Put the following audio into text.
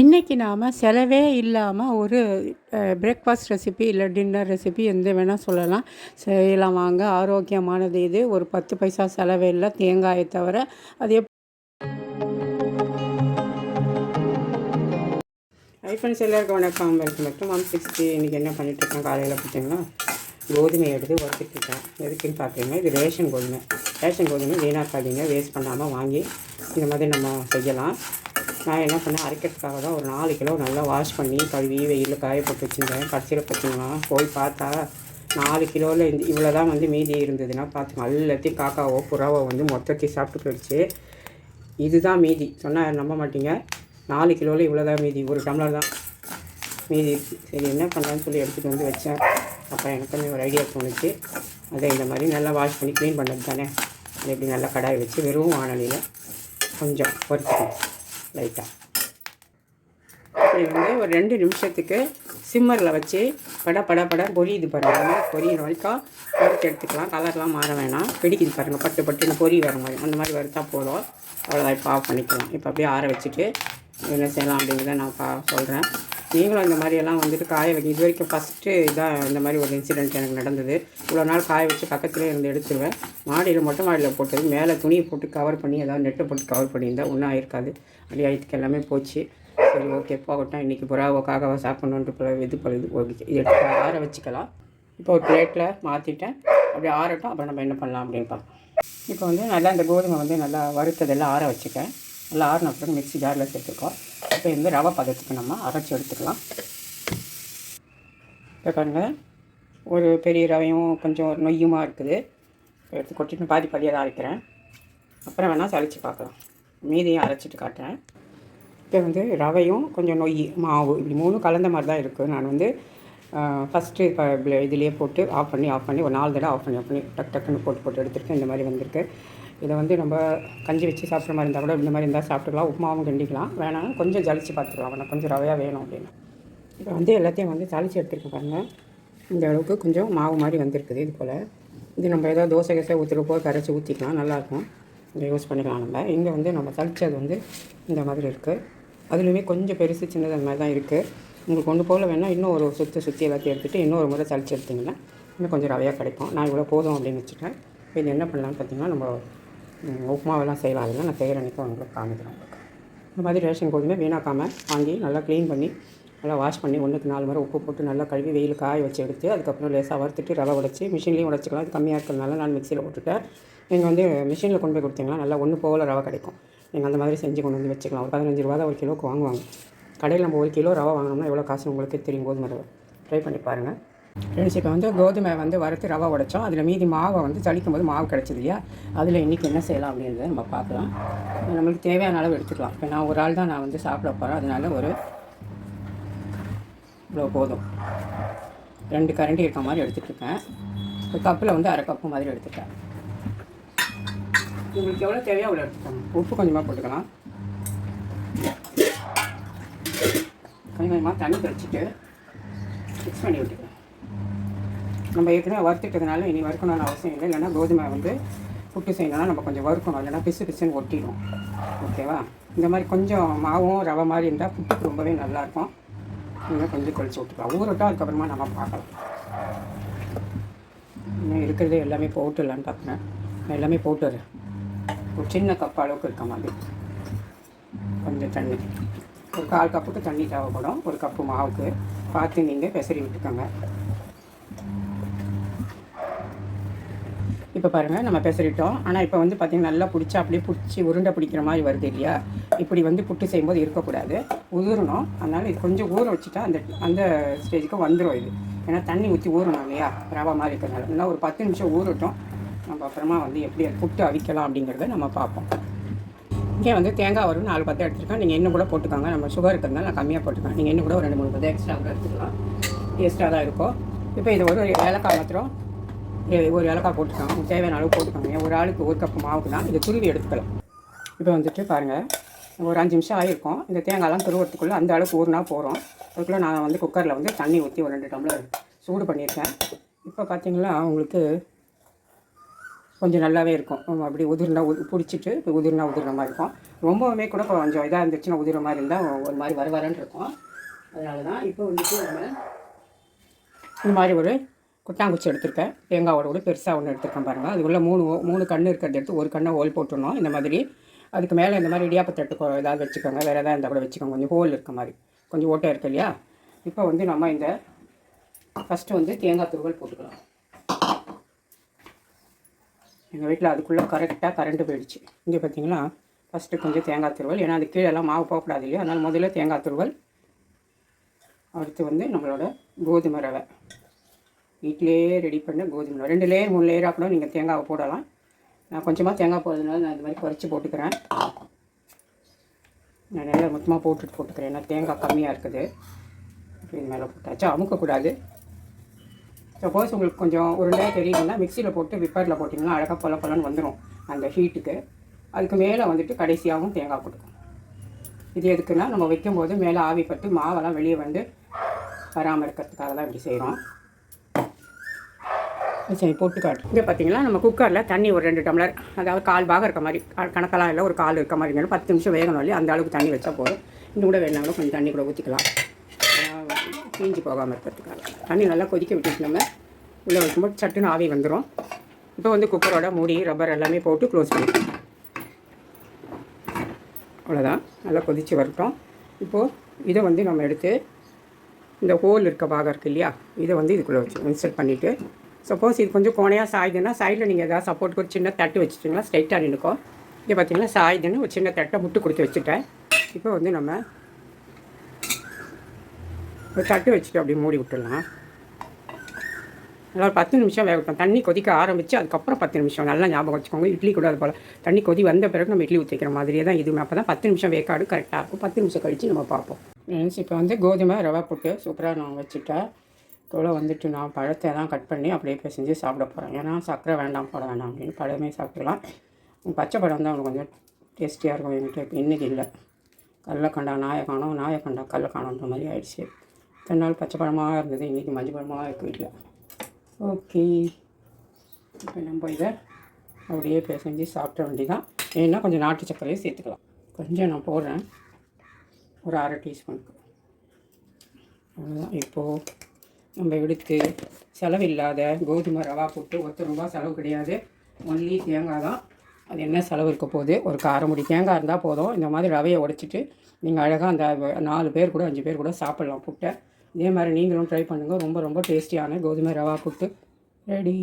இன்றைக்கி நாம் செலவே இல்லாமல் ஒரு பிரேக்ஃபாஸ்ட் ரெசிபி இல்லை டின்னர் ரெசிபி எந்த வேணால் சொல்லலாம். செய்யலாம் வாங்க. ஆரோக்கியமானது இது. ஒரு பத்து பைசா செலவே இல்லை. தேங்காயை தவிர அது எப் ஐஃபன்ஸ் எல்லாருக்கும் வணக்கம். Welcome back to one sixty. இன்றைக்கி என்ன பண்ணிகிட்ருக்கேன் காலையில் பார்த்தீங்கன்னா கோதுமை எடுத்து வறுத்துட்ருக்கேன் எதுக்குன்னு பார்த்தீங்கன்னா இது ரேஷன் கோதுமை. ரேஷன் கோதுமை வீணாக்காதீங்க. வேஸ்ட் பண்ணாமல் வாங்கி இந்த மாதிரி நம்ம செய்யலாம். நான் என்ன பண்ணேன் அரைக்கிறதுக்காக தான் ஒரு நாலு கிலோ நல்லா வாஷ் பண்ணி கழுவி வெயிலில் காய போட்டு வச்சுருந்தேன். கடைசியில் பார்த்தீங்கன்னா போய் பார்த்தா நாலு கிலோவில் இந்த இவ்வளோ தான் வந்து மீதி இருந்ததுன்னா பார்த்துங்க எல்லாத்தையும் காக்காவோ புறாவோ வந்து மொத்தத்தையும் சாப்பிட்டு போயிடுச்சு. இதுதான் மீதி. சொன்னால் நம்ப மாட்டீங்க. நாலு கிலோவில் இவ்வளோ தான் மீதி. ஒரு டம்ளர் தான் மீதி இருக்குது சரி என்ன பண்ணலான்னு சொல்லி எடுத்துகிட்டு வந்து வச்சேன். அப்போ எனக்கு ஒரு ஐடியா தோணுச்சு. அதை இந்த மாதிரி நல்லா வாஷ் பண்ணி க்ளீன் பண்ணது தானே அதை இப்படி நல்லா கடாய் வச்சு வெறும் வானொலியில் கொஞ்சம் பொறுத்துக்கணும் லைட்டாக இப்படி வந்து ஒரு ரெண்டு நிமிஷத்துக்கு சிம்மரில் வச்சு பட பட பட பொரியுது பாருங்கள் பொரியிற வரைக்கும் வறுத்து எடுத்துக்கலாம். கலர்லாம் மாற வேணாம். பிடிக்குது பாருங்கள் பட்டு பட்டுன்னு பொரி வர மாதிரி அந்த மாதிரி வறுத்தா போதும். அவ்வளோதான் இப்போ ஆஃப் பண்ணிக்கலாம். இப்போ அப்படியே ஆற வச்சுட்டு என்ன செய்யலாம் அப்படிங்கிறத நான் பா சொல்கிறேன் நீங்களும் இந்த மாதிரியெல்லாம் வந்துட்டு காய வைக்க இது வரைக்கும் ஃபஸ்ட்டு இதான் இந்த மாதிரி ஒரு இன்சிடெண்ட் எனக்கு நடந்தது. இவ்வளோ நாள் காய வச்சு பக்கத்துலேயே இருந்து எடுத்துருவேன். மாடியில் மொட்டை மாடியில் போட்டது. மேலே துணியை போட்டு கவர் பண்ணி ஏதாவது நெட்டை போட்டு கவர் பண்ணியிருந்தால் ஒன்றும் ஆயிருக்காது. அப்படியே ஆயிடுக்கு எல்லாமே போச்சு. சரி ஓகே போகட்டும். இன்றைக்கி புறாவோ சாப்பிட்ணுன்ட்டு போல இது பழுது ஓகே இது எடுத்து ஆற வச்சுக்கலாம். இப்போ ஒரு பிளேட்டில் மாற்றிட்டேன் அப்படி ஆறட்டும். அப்புறம் நம்ம என்ன பண்ணலாம் அப்படின்னு பார்ப்போம். இப்போ வந்து நல்லா இந்த கோதுமை வந்து நல்லா வறுத்ததெல்லாம் ஆற வச்சுக்கேன். நல்லா ஆறின அப்புறம் மிக்ஸி ஜாரில் சேர்த்துக்கோம் இப்போ இந்த ரவை பதத்துக்கு நம்ம அரைச்சி எடுத்துக்கலாம். இப்போ பாருங்க ஒரு பெரிய ரவையும் கொஞ்சம் நொய்யுமாக இருக்குது. எடுத்து கொட்டிட்டு பாதி பாதியாக தான் அரைக்கிறேன். அப்புறம் வேணால் சளிச்சு பார்க்கலாம். மீதியும் அரைச்சிட்டு காட்டுறேன். இப்போ வந்து ரவையும் கொஞ்சம் நொய் மாவு இப்படி மூணும் கலந்த மாதிரி தான் இருக்குது நான் வந்து ஃபஸ்ட்டு இப்போ இதுலேயே போட்டு ஆஃப் பண்ணி ஆஃப் பண்ணி ஒரு நாலு தடவை ஆஃப் பண்ணி ஆஃப் பண்ணி டக் டக்குன்னு போட்டு போட்டு எடுத்துருக்கேன். இந்த மாதிரி வந்திருக்கு. இதை வந்து நம்ம கஞ்சி வச்சு சாப்பிட்ற மாதிரி இருந்தால் கூட இந்த மாதிரி இருந்தால் சாப்பிட்டுக்கலாம். உப்புமாவும் கிண்டிக்கலாம். வேணாம் கொஞ்சம் ஜலிச்சு பார்த்துக்கலாம். வேணாம் கொஞ்சம் ரவையாக வேணும் அப்படின்னு. இப்போ வந்து எல்லாத்தையும் வந்து ஜலிச்சு எடுத்துருக்கேன் பாருங்கள் இந்த அளவுக்கு கொஞ்சம் மாவு மாதிரி வந்திருக்குது இது போல். இது நம்ம ஏதாவது தோசை கசை ஊற்றுறப்போ கரைச்சி ஊற்றிக்கலாம் நல்லாயிருக்கும். இதை யூஸ் பண்ணிக்கலாம் நம்ம. இங்கே வந்து நம்ம தளிச்சது வந்து இந்த மாதிரி இருக்குது அதுலேயுமே கொஞ்சம் பெருசு சின்னது அந்த மாதிரி தான் இருக்குது உங்களுக்கு ஒன்று போல் வேணால் இன்னும் ஒரு சுற்றி சுற்றி எல்லாத்தையும் எடுத்துகிட்டு இன்னொரு முறை தளிச்சு எடுத்திங்கன்னா இன்னும் கொஞ்சம் ரவையாக கிடைக்கும். நான் இவ்வளோ போதும் அப்படின்னு வச்சுட்டேன் இப்போ இது என்ன பண்ணலான்னு பார்த்தீங்கன்னா நம்ம உப்புமாவெல்லாம் செய்யலாம். அதெல்லாம் நான் செய்கிற அன்றைக்கி உங்களுக்கு காமிக்கிறேன் உங்களுக்கு. இந்த மாதிரி ரேஷன் கோதுமை வீணாக்காமல் வாங்கி நல்லா க்ளீன் பண்ணி நல்லா வாஷ் பண்ணி ஒன்றுக்கு நாலு முறை உப்பு போட்டு நல்லா கழுவி வெயில் காய வச்சு எடுத்து அதுக்கப்புறம் லேசாக வறுத்துட்டு ரவை உடச்சி மிஷின்லேயும் உடச்சிக்கலாம். அது கம்மியாக இருக்கிறதுனால நான் மிக்சியில் போட்டுட்டேன். நீங்கள் வந்து மிஷினில் கொண்டு போய் கொடுத்தீங்கன்னா நல்லா ஒன்று போகல ரவை கிடைக்கும். நீங்கள் அந்த மாதிரி செஞ்சு கொண்டு வந்து வச்சுக்கலாம். ஒரு பதினஞ்சு ரூபா தான் ஒரு கிலோவுக்கு வாங்குவாங்க. கடையில் நம்ம ஒரு கிலோ ரவை வாங்கினோம்னா எவ்வளோ காசு உங்களுக்கு தெரியும் போது ரவை. ட்ரை பண்ணி பாருங்கள் ஃப்ரெண்ட்ஸ் இப்போ வந்து கோதுமை வந்து வறுத்து ரவை உடைச்சோம். அதில் மீதி மாவை வந்து சளிக்கும் போது மாவு கிடச்சிது இல்லையா? அதில் இன்றைக்கி என்ன செய்யலாம் அப்படின்றத நம்ம பார்க்கலாம். நம்மளுக்கு தேவையான அளவு எடுத்துக்கலாம். இப்போ நான் ஒரு ஆள் தான் நான் வந்து சாப்பிட போகிறேன் அதனால ஒரு இவ்வளோ போதும். ரெண்டு கரண்டி இருக்க மாதிரி எடுத்துகிட்ருக்கேன் ஒரு கப்பில் வந்து அரை கப்பு மாதிரி எடுத்துட்டேன். உங்களுக்கு எவ்வளோ தேவையோ அவ்வளோ எடுத்துக்கோங்க. உப்பு கொஞ்சமாக போட்டுக்கலாம். கொஞ்சம் கொஞ்சமாக தண்ணி தெளிச்சிட்டு மிக்ஸ் பண்ணி விட்டுக்கலாம். நம்ம ஏற்கனவே வறுத்துட்டதுனால இனி வறுக்கணும்னு அவசியம் இல்லை. இல்லைன்னா கோதுமை வந்து புட்டு செய்யணும்னா நம்ம கொஞ்சம் வறுக்கணும். இல்லைன்னா பிசு பிசுன்னு ஒட்டிடும். ஓகேவா? இந்த மாதிரி கொஞ்சம் மாவும் ரவை மாதிரி இருந்தால் புட்டுக்கு ரொம்பவே நல்லாயிருக்கும். இன்னும் கொஞ்சம் கழிச்சு விட்டுக்கலாம் ஊறட்டும் அதுக்கப்புறமா நம்ம பார்க்கலாம். இன்னும் இருக்கிறது எல்லாமே போட்டுடலான்னு பார்க்குறேன். நான் எல்லாமே போட்டுறேன் ஒரு சின்ன கப் அளவுக்கு இருக்க மாதிரி. கொஞ்சம் தண்ணி. ஒரு கால் கப்புக்கு தண்ணி தேவைப்படும். ஒரு கப்பு மாவுக்கு. பார்த்து நீங்கள் பெசரி விட்டுக்கோங்க. இப்போ பாருங்கள் நம்ம பெசரிட்டோம் ஆனால் இப்போ வந்து பார்த்திங்கன்னா நல்லா பிடிச்சா அப்படியே பிடிச்சி உருண்டை பிடிக்கிற மாதிரி வருது இல்லையா? இப்படி வந்து புட்டு செய்யும்போது இருக்கக்கூடாது. உதிரணும் அதனால் இது கொஞ்சம் ஊற வச்சுட்டா அந்த அந்த ஸ்டேஜுக்கு வந்துடும் இது. ஏன்னா தண்ணி ஊற்றி ஊறணும் இல்லையா? ரவா மாதிரி இருக்கிறதுனால. நல்லா ஒரு பத்து நிமிஷம் ஊறட்டும். நம்ம அப்புறமா வந்து எப்படி புட்டு அவிக்கலாம் அப்படிங்கிறத நம்ம பார்ப்போம். இங்கே வந்து தேங்காய் வரும் நாலு பத்து எடுத்துருக்கேன் நீங்கள் இன்னும் கூட போட்டுக்கோங்க. நம்ம சுகர் இருக்கிறதுனால நான் கம்மியாக போட்டுக்கேன் நீங்கள் இன்னும் கூட ஒரு ரெண்டு மூணு பத்து எக்ஸ்ட்ரா கூட எடுத்துக்கலாம். டேஸ்ட்டாக தான் இருக்கும். இப்போ இது ஒரு ஏலக்காய் மாத்திரம் ஒரு ஏலக்காய் போட்டுக்கலாம் தேவையான அளவு போட்டுக்கோங்க. ஒரு ஆளுக்கு ஒரு கப் மாவுக்கு தான் இதை துருவி எடுத்துக்கலாம். இப்போ வந்துட்டு பாருங்கள் ஒரு அஞ்சு நிமிஷம் ஆகிருக்கும் இந்த தேங்காய்லாம் துருவத்துக்குள்ளே அந்த அளவுக்கு ஊறுனா போகிறோம் அதுக்குள்ளே நான் வந்து குக்கரில் வந்து தண்ணி ஊற்றி ஒரு ரெண்டு டம்ளர் சூடு பண்ணியிருக்கேன். இப்போ பார்த்திங்கன்னா உங்களுக்கு கொஞ்சம் நல்லாவே இருக்கும். அப்படி உதிர்னா உது பிடிச்சிட்டு இப்போ உதிர்னா உதிர்ற மாதிரி இருக்கும். ரொம்பவுமே கூட கொஞ்சம் இதாக இருந்துச்சுன்னா உதிர மாதிரி இருந்தால் ஒரு மாதிரி வர வரன்னு இருக்கும். அதனால தான் இப்போ வந்துட்டு நம்ம இந்த மாதிரி ஒரு குட்டாங்குச்சி எடுத்திருக்கேன் தேங்காவோட கூட பெருசாக ஒன்று எடுத்திருக்கேன் பாருங்கள் அது உள்ள மூணு மூணு கன்று இருக்கிறத எடுத்து ஒரு கண்ணை ஹோல் போட்டுடணும். இந்த மாதிரி அதுக்கு மேலே இந்த மாதிரி இடியாப்பத்தட்டு கொ- ஏதாவது வச்சுக்கோங்க. வேறு எதாவது இருந்தால் கூட வச்சுக்கோங்க. கொஞ்சம் ஹோல் இருக்க மாதிரி. கொஞ்சம் ஓட்டை இருக்கு இல்லையா? இப்போ வந்து நம்ம இந்த ஃபஸ்ட்டு வந்து தேங்காய் துருவல் போட்டுக்கலாம். எங்கள் வீட்டில் அதுக்குள்ளே கரெக்டாக கரண்ட்டு போயிடுச்சு. இங்கே பார்த்தீங்களா ஃபஸ்ட்டு கொஞ்சம் தேங்காய் துருவல். ஏன்னா அது கீழெல்லாம் மாவு போகக்கூடாது இல்லையா? அதனால் முதல்ல தேங்காய் துருவல் அடுத்து வந்து நம்மளோட கோதுமை ரவை. வீட்டிலேயே ரெடி பண்ண கோதுமை ரெண்டு லேயர் மூணு லேயராக கூட நீங்கள் தேங்காவை போடலாம். நான் கொஞ்சமாக தேங்காய் போடுறதுனால நான் இந்த மாதிரி குறைச்சி போட்டுக்கிறேன். நான் நல்லா மொத்தமாக போட்டுட்டு போட்டுக்கிறேன். ஏன்னா தேங்காய் கம்மியாக இருக்குது. இது மேலே போட்டாச்சு. அமுக்கக்கூடாது. சப்போஸ் உங்களுக்கு கொஞ்சம் உருண்டையாக தெரியுதுன்னா மிக்சியில் போட்டு விப்பரில் போட்டிங்கன்னா அழகாக பொல பொலன்னு வந்துடும் அந்த ஹீட்டுக்கு அதுக்கு மேலே வந்துட்டு கடைசியாகவும் தேங்காய் கொடுக்கும். இது எதுக்குன்னா நம்ம வைக்கும்போது மேலே ஆவி பட்டு மாவெல்லாம் வெளியே வந்து வராமல் இருக்கிறதுக்காக தான் இப்படி செய்கிறோம் சரி போட்டு காட்டு இங்கே பார்த்தீங்களா நம்ம குக்கரில் தண்ணி ஒரு ரெண்டு டம்ளர் அதாவது கால் பாகம் இருக்க மாதிரி கணக்கெல்லாம் இல்லை ஒரு கால் இருக்க மாதிரி பத்து நிமிஷம் வேகணும் இல்லையா? அந்த அளவுக்கு தண்ணி வச்சா போதும். இன்னும் கூட வேணாலும் கூட கொஞ்சம் தண்ணி கூட ஊற்றிக்கலாம் தீஞ்சு போகாமல் இருக்கிறதுக்காக. தண்ணி நல்லா கொதிக்க விட்டுட்டு நம்ம உள்ளே வைக்கும்போது சட்டுன்னு ஆவி வந்துடும் இப்போ வந்து குக்கரோட மூடி ரப்பர் எல்லாமே போட்டு க்ளோஸ் பண்ணிக்கலாம். அவ்வளோதான் நல்லா கொதித்து வரட்டும். இப்போது இதை வந்து நம்ம எடுத்து இந்த ஹோல் இருக்க பாகம் இருக்குது இல்லையா? இதை வந்து இதுக்குள்ளே வச்சு இன்சர்ட் பண்ணிவிட்டு சப்போஸ் இது கொஞ்சம் கோணையாக சாயுதுன்னா சைடில் நீங்கள் ஏதாவது சப்போர்ட்டுக்கு ஒரு சின்ன தட்டு வச்சுட்டிங்களா ஸ்ட்ரைட்டாக நின்றுக்கும் இங்கே பார்த்தீங்கன்னா சாயுதுன்னு ஒரு சின்ன தட்டை முட்டு கொடுத்து வச்சுட்டேன். இப்போ வந்து நம்ம ஒரு தட்டு வச்சுட்டு அப்படி மூடி விட்டுடலாம். நல்லா ஒரு பத்து நிமிஷம் வேகட்டும் தண்ணி கொதிக்க ஆரம்பித்து அதுக்கப்புறம் பத்து நிமிஷம். நல்லா ஞாபகம் வச்சுக்கோங்க. இட்லி கூட அது போல். தண்ணி கொதி வந்த பிறகு நம்ம இட்லி ஊற்றிக்கிற மாதிரியே தான் இதுவுமே. அப்போ தான் பத்து நிமிஷம் வேக்காடு கரெக்டாக இருக்கும். பத்து நிமிஷம் கழித்து நம்ம பார்ப்போம். ஃப்ரெண்ட்ஸ் இப்போ வந்து கோதுமை ரவை போட்டு சூப்பராக நான் வச்சுட்டேன். தோலை வந்துட்டு நான் பழத்தை எல்லாம் கட் பண்ணி அப்படியே பிசைஞ்சு சாப்பிட போகிறேன் ஏன்னா சர்க்கரை வேண்டாம் போட வேண்டாம் அப்படின்னு பழமே சாப்பிடலாம். பச்சை பழம் தான் கொஞ்சம் டேஸ்டியாக இருக்கும். என்கிட்ட இப்போ இன்றைக்கி இல்லை. கடலக்கண்டா நாயை நாயக்கண்டா நாயை கடல மாதிரி ஆயிடுச்சு. இத்தனை நாள் பச்சை பழமாக இருந்தது. இன்றைக்கி மஞ்சள் பழமாக இருக்குது வீட்டில் ஓகே. இப்போ நம்ம இதை அப்படியே பிசைஞ்சு சாப்பிட வேண்டியதான் ஏன்னா கொஞ்சம் நாட்டு சர்க்கரையும் சேர்த்துக்கலாம். கொஞ்சம் நான் போடுறேன். ஒரு அரை டீஸ்பூனுக்கு. அவ்வளோதான் இப்போது நம்ம எடுத்து செலவில்லாத கோதுமை ரவா போட்டு ஒருத்தர் ரூபா செலவு கிடையாது. ஒன்லி தேங்காய் தான். அது என்ன செலவு இருக்க போகுது? ஒரு காரமுடி தேங்காய் இருந்தால் போதும். இந்த மாதிரி ரவையை உடைச்சிட்டு நீங்கள் அழகாக அந்த நாலு பேர் கூட அஞ்சு பேர் கூட சாப்பிட்லாம் புட்டை. இதே மாதிரி நீங்களும் ட்ரை பண்ணுங்கள் ரொம்ப ரொம்ப டேஸ்டியான கோதுமை ரவா புட்டு. ரெடி